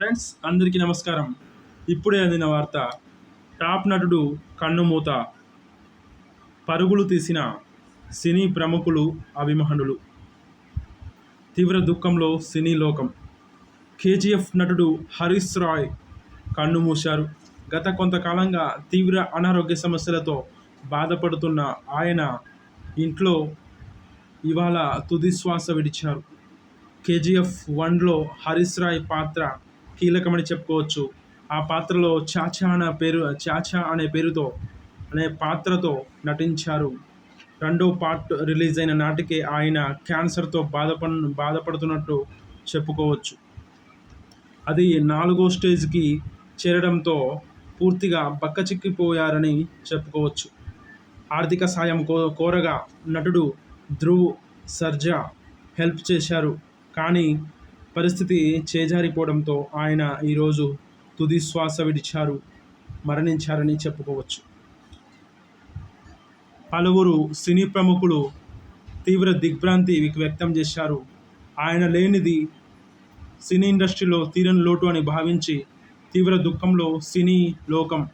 Friends అందరికీ నమస్కారం. ఇప్పుడే అందిన వార్త టాప్ నటుడు కన్నుమూత పరుగులు తీసిన సినీ ప్రముఖులు అభిమానులు తీవ్ర దుఃఖంలో సినీ లోకం. కేజీఎఫ్ నటుడు హరీష్ రాయ్ కన్నుమూశారు గత కొంతకాలంగా తీవ్ర అనారోగ్య సమస్యలతో బాధపడుతున్న ఆయన ఇంట్లో ఇవాళ తుది శ్వాస విడిచారు. కేజీఎఫ్ వన్లో హరీష్ రాయ్ పాత్ర కీలకమని చెప్పుకోవచ్చు. ఆ పాత్రలో చాచా అనే పేరు చాచా అనే పేరుతో అనే పాత్రతో నటించారు. రెండో పార్ట్ రిలీజ్ అయిన నాటికే ఆయన క్యాన్సర్తో బాధపడ బాధపడుతున్నట్టు చెప్పుకోవచ్చు. అది నాలుగో స్టేజ్కి చేరడంతో పూర్తిగా బక్కచిక్కిపోయారని చెప్పుకోవచ్చు. ఆర్థిక సాయం కో కోరగా నటుడు ధ్రువ్ సర్జా హెల్ప్ చేశారు. కానీ పరిస్థితి చేజారిపోవడంతో ఆయన ఈరోజు తుది శ్వాస విడిచారు మరణించారని చెప్పుకోవచ్చు. పలువురు సినీ ప్రముఖులు తీవ్ర దిగ్భ్రాంతి వ్యక్తం చేశారు. ఆయన లేనిది సినీ ఇండస్ట్రీలో తీరని లోటు అని భావించి తీవ్ర దుఃఖంలో సినీ లోకం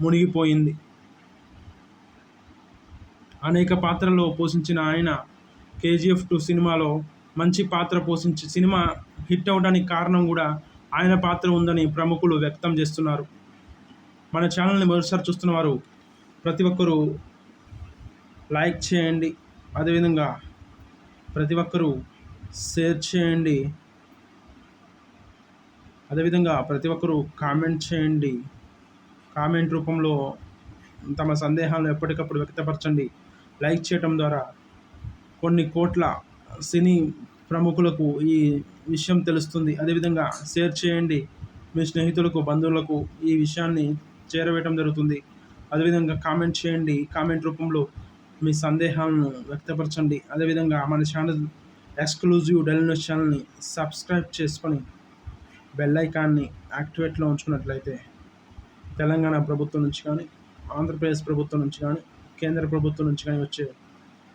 మునిగిపోయింది. అనేక పాత్రల్లో పోషించిన ఆయన కేజీఎఫ్ టూ సినిమాలో మంచి పాత్ర పోషించి సినిమా హిట్ అవడానికి కారణం కూడా ఆయన పాత్ర ఉందని ప్రముఖులు వ్యక్తం చేస్తున్నారు. మన ఛానల్ని మరోసారి చూస్తున్న వారు ప్రతి ఒక్కరూ లైక్ చేయండి. అదేవిధంగా ప్రతి ఒక్కరూ షేర్ చేయండి. అదేవిధంగా ప్రతి ఒక్కరూ కామెంట్ చేయండి. కామెంట్ రూపంలో తమ సందేహాలను ఎప్పటికప్పుడు వ్యక్తపరచండి. లైక్ చేయటం ద్వారా కొన్ని కోట్ల సినీ ప్రముఖులకు ఈ విషయం తెలుస్తుంది. అదేవిధంగా షేర్ చేయండి. మీ స్నేహితులకు బంధువులకు ఈ విషయాన్ని చేరవేయటం జరుగుతుంది. అదేవిధంగా కామెంట్ చేయండి. కామెంట్ రూపంలో మీ సందేహాలను వ్యక్తపరచండి. అదేవిధంగా మన ఛానల్ ఎక్స్క్లూజివ్ డెల్ ఛానల్ని సబ్స్క్రైబ్ చేసుకొని బెల్ ఐకాన్ని యాక్టివేట్లో ఉంచుకున్నట్లయితే తెలంగాణ ప్రభుత్వం నుంచి కానీ ఆంధ్రప్రదేశ్ ప్రభుత్వం నుంచి కానీ కేంద్ర ప్రభుత్వం నుంచి కానీ వచ్చే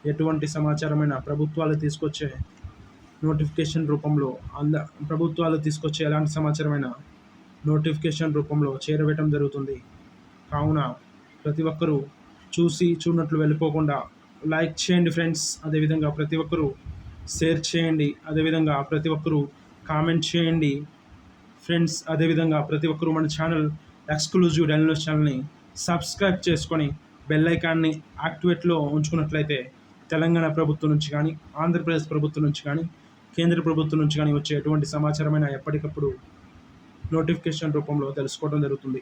ఎటువంటి సమాచారమైన ప్రభుత్వాలు తీసుకొచ్చే నోటిఫికేషన్ రూపంలో అంద ప్రభుత్వాలు తీసుకొచ్చే ఎలాంటి సమాచారమైన నోటిఫికేషన్ రూపంలో చేరవేయటం జరుగుతుంది. కావున ప్రతి ఒక్కరూ చూసి చూడనట్లు వెళ్ళిపోకుండా లైక్ చేయండి ఫ్రెండ్స్. అదేవిధంగా ప్రతి ఒక్కరూ షేర్ చేయండి. అదేవిధంగా ప్రతి ఒక్కరూ కామెంట్ చేయండి. ఫ్రెండ్స్ అదేవిధంగా ప్రతి ఒక్కరూ మన ఛానల్ ఎక్స్క్లూజివ్ డైనోస్ ఛానల్ని సబ్స్క్రైబ్ చేసుకొని బెల్ ఐకాన్ని యాక్టివేట్లో ఉంచుకున్నట్లయితే తెలంగాణ ప్రభుత్వం నుంచి కానీ ఆంధ్రప్రదేశ్ ప్రభుత్వం నుంచి కానీ కేంద్ర ప్రభుత్వం నుంచి కానీ వచ్చే ఎటువంటి సమాచారమైన ఎప్పటికప్పుడు నోటిఫికేషన్ రూపంలో తెలుసుకోవడం జరుగుతుంది.